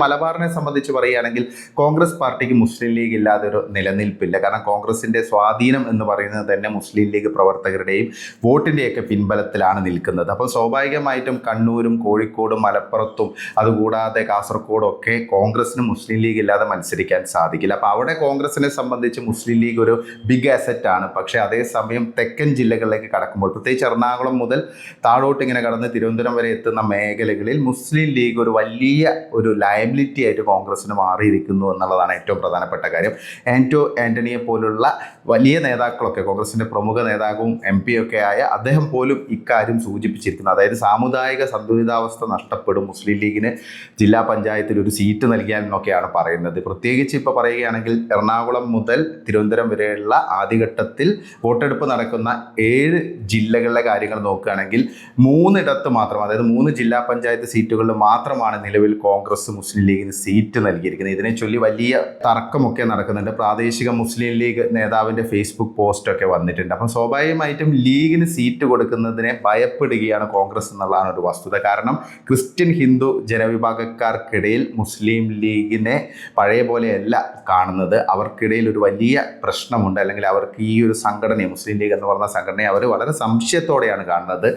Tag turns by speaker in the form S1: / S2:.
S1: മലബാറിനെ സംബന്ധിച്ച് പറയുകയാണെങ്കിൽ കോൺഗ്രസ് പാർട്ടിക്ക് മുസ്ലിം ലീഗ് ഇല്ലാതെ ഒരു നിലനിൽപ്പില്ല. കാരണം കോൺഗ്രസിന്റെ സ്വാധീനം എന്ന് പറയുന്നത് തന്നെ മുസ്ലിം ലീഗ് പ്രവർത്തകരുടെയും വോട്ടിന്റെയൊക്കെ പിൻബലത്തിലാണ് നിൽക്കുന്നത്. അപ്പോൾ സ്വാഭാവികമായിട്ടും കണ്ണൂരും കോഴിക്കോടും മലപ്പുറത്തും അതുകൂടാതെ കാസർഗോഡും ഒക്കെ കോൺഗ്രസിന് മുസ്ലിം ലീഗ് ഇല്ലാതെ മത്സരിക്കാൻ സാധിക്കില്ല. അപ്പോൾ അവിടെ കോൺഗ്രസിനെ സംബന്ധിച്ച് മുസ്ലിം ലീഗ് ഒരു ബിഗ് അസറ്റ് ആണ്. പക്ഷേ അതേസമയം തെക്കൻ ജില്ലകളിലേക്ക് കടക്കുമ്പോൾ പ്രത്യേകിച്ച് എറണാകുളം മുതൽ താഴോട്ട് ഇങ്ങനെ കടന്ന് തിരുവനന്തപുരം വരെ എത്തുന്ന മേഖലകളിൽ മുസ്ലിം ലീഗ് ഒരു വലിയ ഒരു ലയബിലിറ്റി ആയിട്ട് കോൺഗ്രസിന് മാറിയിരിക്കുന്നു എന്നുള്ളതാണ് ഏറ്റവും പ്രധാനപ്പെട്ട കാര്യം. ആന്റോ ആന്റണിയെ പോലുള്ള വലിയ നേതാക്കളൊക്കെ കോൺഗ്രസിന്റെ പ്രമുഖ നേതാവും എം ഒക്കെ ആയ അദ്ദേഹം പോലും ഇക്കാര്യം സൂചിപ്പിച്ചിരിക്കുന്നു. അതായത് സാമുദായിക സന്തുലിതാവസ്ഥ നഷ്ടപ്പെടും മുസ്ലിം ലീഗിന് ജില്ലാ പഞ്ചായത്തിൽ ഒരു സീറ്റ് നൽകിയാൽ എന്നൊക്കെയാണ് പറയുന്നത്. പ്രത്യേകിച്ച് ഇപ്പോൾ പറയുകയാണെങ്കിൽ എറണാകുളം മുതൽ തിരുവനന്തപുരം വരെയുള്ള ആദ്യഘട്ടത്തിൽ വോട്ടെടുപ്പ് നടക്കുന്ന ഏഴ് ജില്ലകളിലെ കാര്യങ്ങൾ നോക്കുകയാണെങ്കിൽ മൂന്നിടത്ത് മാത്രം അതായത് മൂന്ന് ജില്ലാ പഞ്ചായത്ത് സീറ്റുകളിൽ മാത്രമാണ് നിലവിൽ കോൺഗ്രസ് മുസ്ലിം ലീഗിന് സീറ്റ് നൽകിയിരിക്കുന്നത്. ഇതിനെ ചൊല്ലി വലിയ തർക്കമൊക്കെ നടക്കുന്നുണ്ട്. പ്രാദേശിക മുസ്ലിം ലീഗ് നേതാവിന്റെ ഫേസ്ബുക്ക് പോസ്റ്റൊക്കെ വന്നിട്ടുണ്ട്. അപ്പം സ്വാഭാവികമായിട്ടും ലീഗിന് സീറ്റ് കൊടുക്കുന്നതിനെ ഭയപ്പെടുകയാണ് കോൺഗ്രസ് എന്നുള്ളതാണ് ഒരു വസ്തുത. കാരണം ക്രിസ്ത്യൻ ഹിന്ദു ജനവിഭാഗക്കാർക്കിടയിൽ മുസ്ലിം ലീഗിനെ പഴയ പോലെയല്ല കാണുന്നത്. അവർക്കിടയിൽ ഒരു വലിയ പ്രശ്നമുണ്ട്. അല്ലെങ്കിൽ അവർക്ക് ഈ ഒരു സംഘടനയെ മുസ്ലിം ലീഗ് എന്ന് പറഞ്ഞ സംഘടനയെ അവർ വളരെ സംശയത്തോടെയാണ് കാണുന്നത്.